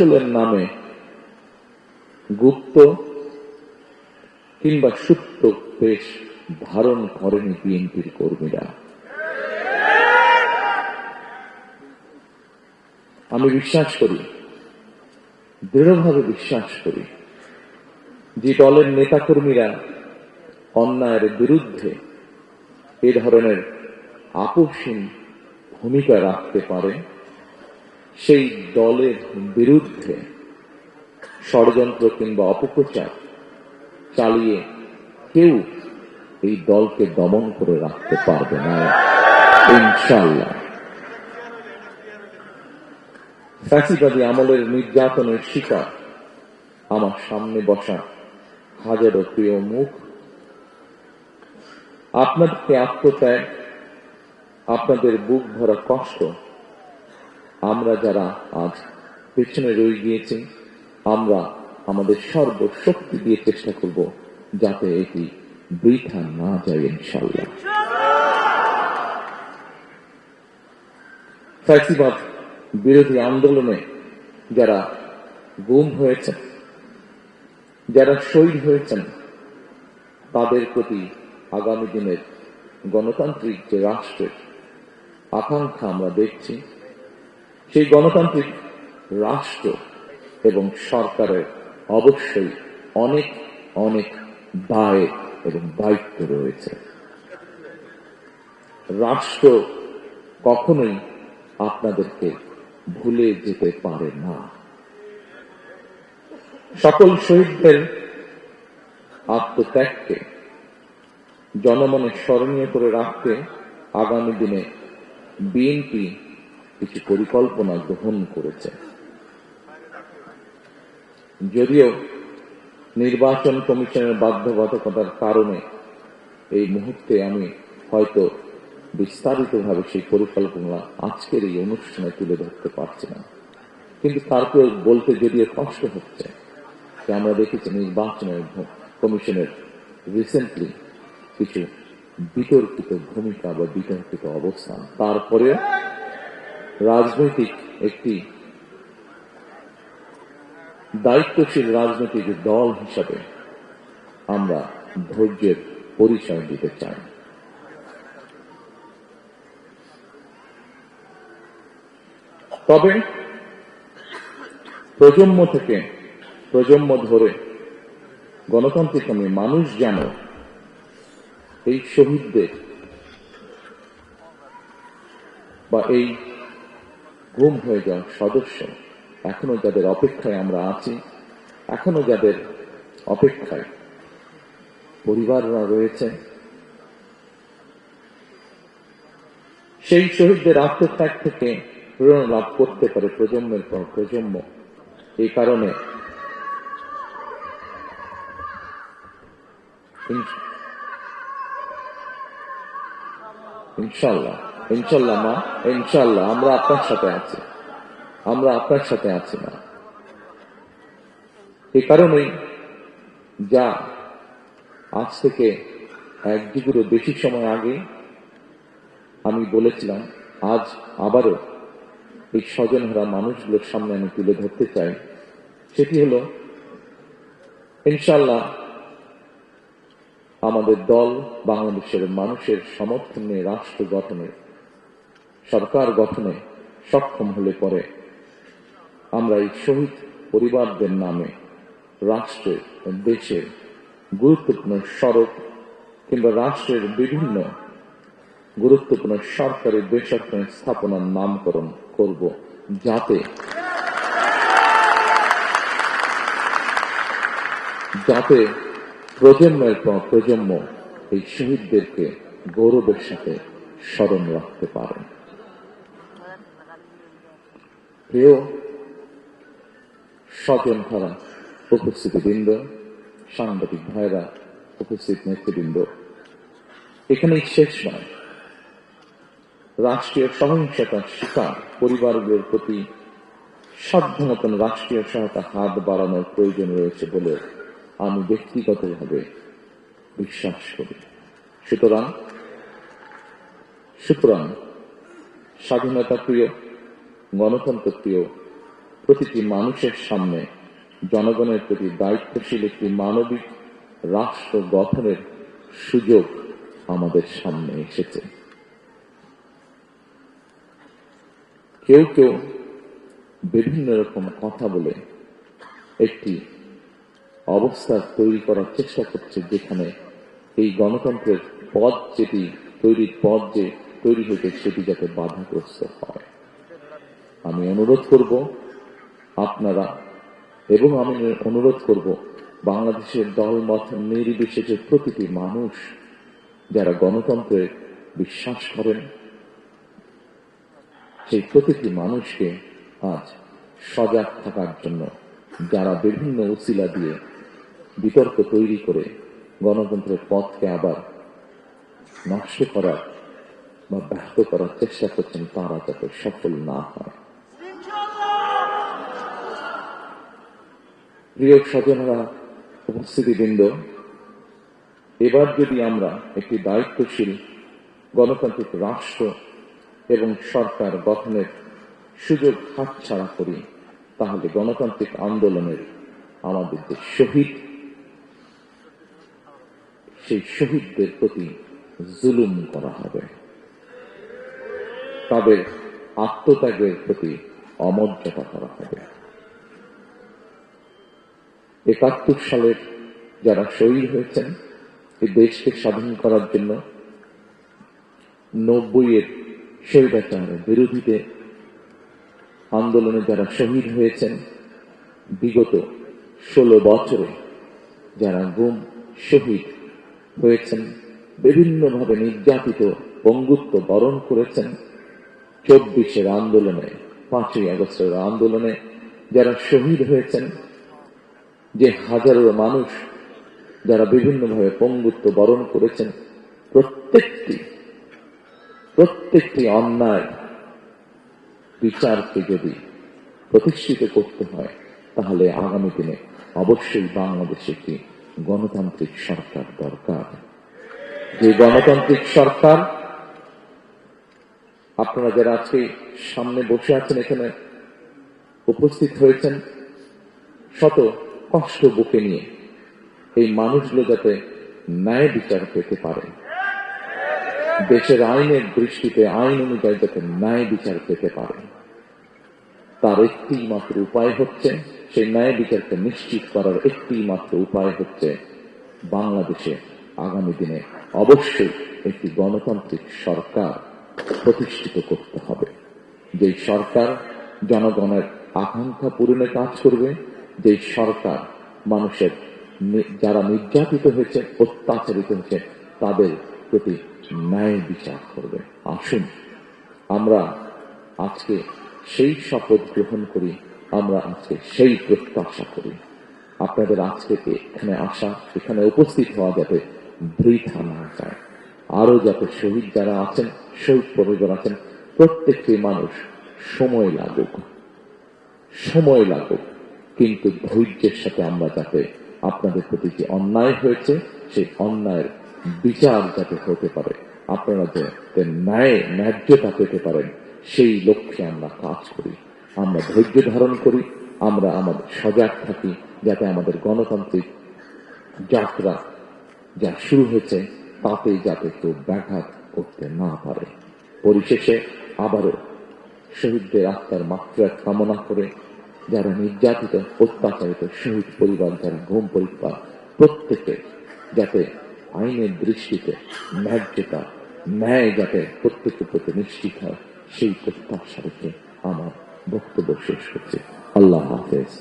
কৌশলের নামে গুপ্ত কিংবা সুপ্ত বেশ ধারণ করেনি বিএনপির কর্মীরা। আমি বিশ্বাস করি, দৃঢ়ভাবে বিশ্বাস করি, যে দলের নেতাকর্মীরা অন্যায়ের বিরুদ্ধে এ ধরনের আপোষহীন ভূমিকা রাখতে পারে সেই দলের বিরুদ্ধে ষড়যন্ত্র কিংবা অপপ্রচার চালিয়ে কেউ এই দলকে দমন করে রাখতে পারবে না। ইনশাল্লাহ ফ্যাসিবাদী আমলের নির্যাতনের শিকার আমার সামনে বসা হাজারো প্রিয় মুখ। আপনাদেরকে আত্মত্যাগ, আপনাদের বুক ভরা কষ্ট আমরা যারা আজ পেছনে রয়ে গিয়েছি, আমরা আমাদের সর্বশক্তি দিয়ে চেষ্টা করব যাতে এটি বৃথা না যায় ইনশাল্লাহ ফ্যাসিবাদ বিরোধী আন্দোলনে যারা গুম হয়েছেন, যারা শহীদ হয়েছেন, তাদের প্রতি আগামী দিনের গণতান্ত্রিক যে রাষ্ট্রের আকাঙ্ক্ষা আমরা দেখছি সেই গণতান্ত্রিক রাষ্ট্র এবং সরকারের অবশ্যই অনেক অনেক দায় এবং দায়িত্ব রয়েছে। রাষ্ট্র কখনোই আপনাদেরকে ভুলে যেতে পারে না। সকল শহীদদের আত্মত্যাগকে, জনমনে স্মরণীয় করে রাখতে আগামী দিনে বিএনপি কিছু পরিকল্পনা গ্রহণ করেছে যদিও নির্বাচন কমিশনের বাধ্যবাধকতার কারণে এই মুহূর্তে আমি হয়তো বিস্তারিতভাবে সেই পরিকল্পনা আজকের এই অনুষ্ঠানে তুলে ধরতে পারছি না। কিন্তু তারপর বলতে যদিও কষ্ট হচ্ছে যে আমরা দেখেছি নির্বাচনের কমিশনের রিসেন্টলি কিছু বিতর্কিত ভূমিকা বা বিতর্কিত অবস্থান। তারপরে রাজনৈতিক একটি দায়িত্বশীল রাজনৈতিক দল হিসাবে আমরা ধৈর্যের পরিচয় দিতে চাই। তবে প্রজন্ম থেকে প্রজন্ম ধরে গণতান্ত্রিক মানুষ যেন এই শহীদদের বা এই গুম হয়ে যাওয়া সদস্য। এখনও যাদের অপেক্ষায় আমরা আছি, এখনও যাদের অপেক্ষায় পরিবাররা রয়েছে। সেই শহীদদের আত্মত্যাগ থেকে প্রেরণা লাভ করতে পারে প্রজন্মের পর প্রজন্ম। এই কারণে ইন- ইনশাল্লাহ। ইনশাল্লাহ, মা, ইনশাল্লাহ, আমরা আপনার সাথে আছি। আমরা আপনার সাথে আছি না এই কারণেই যা আজ থেকে এক যুগেরও বেশি সময় আগে আমি বলেছিলাম, আজ আবারও এই স্বজনহারা মানুষগুলোর সামনে আমি তুলে ধরতে চাই। সেটি হলো, ইনশাল্লাহ আমাদের দল বাংলাদেশের মানুষের সমর্থন, রাষ্ট্র গঠনে সরকার গঠনে সক্ষম হলে পরে আমরা এই শহীদ পরিবারদের নামে রাষ্ট্রের দেশের গুরুত্বপূর্ণ সড়ক কিংবা রাষ্ট্রের বিভিন্ন গুরুত্বপূর্ণ সরকারি বেসরকারি স্থাপনার নামকরণ করব যাতে যাতে প্রজন্মের পর প্রজন্ম এই শহীদদেরকে গৌরবের সাথে স্মরণ রাখতে পারেন প্রিয় স্বজন হারা উপস্থিতিবৃন্দ সাংবাদিক ভাইরা, উপস্থিত নেতৃবৃন্দ, এখানেই শেষ নয়। রাষ্ট্রীয় সহিংসতার শিকার পরিবারগুলোর প্রতি সাধ্য মতন রাষ্ট্রীয় সহায়তা হাত বাড়ানোর প্রয়োজন রয়েছে বলে আমি ব্যক্তিগতভাবে বিশ্বাস করি। সুতরাং সুতরাং, স্বাধীনতা প্রিয় গণতন্ত্র প্রিয় প্রতিটি মানুষের সামনে জনগণের প্রতি দায়িত্বশীল একটি মানবিক রাষ্ট্র গঠনের সুযোগ আমাদের সামনে এসেছে। কেউ কেউ বিভিন্ন রকম কথা বলে একটি অবস্থা তৈরি করার চেষ্টা করছে যেখানে এই গণতন্ত্রের পথ যেটি তৈরির পথ যে তৈরি হয়েছে সেটি যাতে বাধাগ্রস্ত হয়। আমি অনুরোধ করব আপনারা, এবং আমি অনুরোধ করব বাংলাদেশের দলমত নির্বিশেষে প্রতিটি মানুষ যারা গণতন্ত্রে বিশ্বাস করেন, সেই প্রতিটি মানুষকে আজ সজাগ থাকার জন্য যারা বিভিন্ন উচিলা দিয়ে বিতর্ক তৈরি করে গণতন্ত্রের পথকে আবার নষ্ট করার বা ব্যাহত করার চেষ্টা করছেন, তারা যাতে সফল না হয়। প্রিয় স্বজনরা, উপস্থিতিবৃন্দ, এবার যদি আমরা একটি দায়িত্বশীল গণতান্ত্রিক রাষ্ট্র এবং সরকার গঠনের সুযোগ হাতছাড়া করি, তাহলে গণতান্ত্রিক আন্দোলনের আমাদের যে শহীদ, সেই শহীদদের প্রতি জুলুম করা হবে। তাদের আত্মত্যাগের প্রতি অমর্যাদা করা হবে। একাত্তর সালের যারা শহীদ হয়েছেন, এই দেশকে স্বাধীন করার জন্য নব্বই এর স্বৈরাচার বিরোধীতে আন্দোলনে যারা শহীদ হয়েছেন, বিগত ষোলো বছরে যারা গুম, শহীদ হয়েছেন, বিভিন্নভাবে নির্যাতিত পঙ্গুত্ব বরণ করেছেন, চব্বিশের আন্দোলনে, পাঁচই আগস্টের আন্দোলনে যারা শহীদ হয়েছেন যে হাজারো মানুষ যারা বিভিন্নভাবে পঙ্গুত্ব বরণ করেছেন, প্রত্যেকটি প্রত্যেকটি অন্যায় বিচারকে যদি প্রতিষ্ঠিত করতে হয়, তাহলে আগামী দিনে অবশ্যই বাংলাদেশে একটি গণতান্ত্রিক সরকার দরকার। যে গণতান্ত্রিক সরকার, আপনারা যারা আজকে সামনে বসে আছেন, এখানে উপস্থিত হয়েছেন, শত কষ্ট বুকে নিয়ে এই মানুষগুলো যাতে ন্যায় বিচার পেতে পারে। দেশের আইনের দৃষ্টিতে, আইন অনুযায়ী যাতে ন্যায় বিচার পেতে পারে। তার একটি মাত্র উপায় হচ্ছে, সেই ন্যায় বিচারকে নিশ্চিত করার একটি মাত্র উপায় হচ্ছে বাংলাদেশে আগামী দিনে অবশ্যই একটি গণতান্ত্রিক সরকার প্রতিষ্ঠিত করতে হবে। যেই সরকার জনগণের আকাঙ্ক্ষা পূরণে কাজ করবে যেই সরকার মানুষের যারা নির্যাতিত হয়েছে, অত্যাচারিত হয়েছে, তাদের প্রতি ন্যায় বিচার করবে। আসুন, আমরা আজকে সেই শপথ গ্রহণ করি, আমরা আজকে সেই প্রত্যাশা করি। আপনাদের আজকে এখানে আসা, এখানে উপস্থিত হওয়া যাতে বৃথা না যায়। আরও যাতে শহীদ যারা আছেন, শহীদ পরিবার আছেন, প্রত্যেকটি মানুষ সময় লাগুক। সময় লাগুক। কিন্তু ধৈর্যের সাথে আমরা যাতে আপনাদের প্রতি যে অন্যায় হয়েছে, সেই অন্যায়ের বিচার যাতে হতে পারে, আপনারা যাতে ন্যায়, ন্যায্যতা পেতে পারেন, সেই লক্ষ্যে আমরা কাজ করি। আমরা ধৈর্য ধারণ করি, আমরা আমাদের সজাগ থাকি, যাতে আমাদের গণতান্ত্রিক যাত্রা যা শুরু হয়েছে তাতে যাতে কেউ ব্যাঘাত করতে না পারে। পরিশেষে আবারও শহীদদের আত্মার মাত্রা কামনা করে যারা নির্যাতিত অত্যাচারিত শহীদ পরিবার যারা ঘুম পরিবার প্রত্যেকে যাতে আইনের দৃষ্টিতে ন্যায্যতা, ন্যায় যাতে প্রত্যেকের প্রতি নিশ্চিত হয়, সেই প্রত্যাশা রেখে আমার বক্তব্য শেষ হচ্ছে আল্লাহ হাফেজ।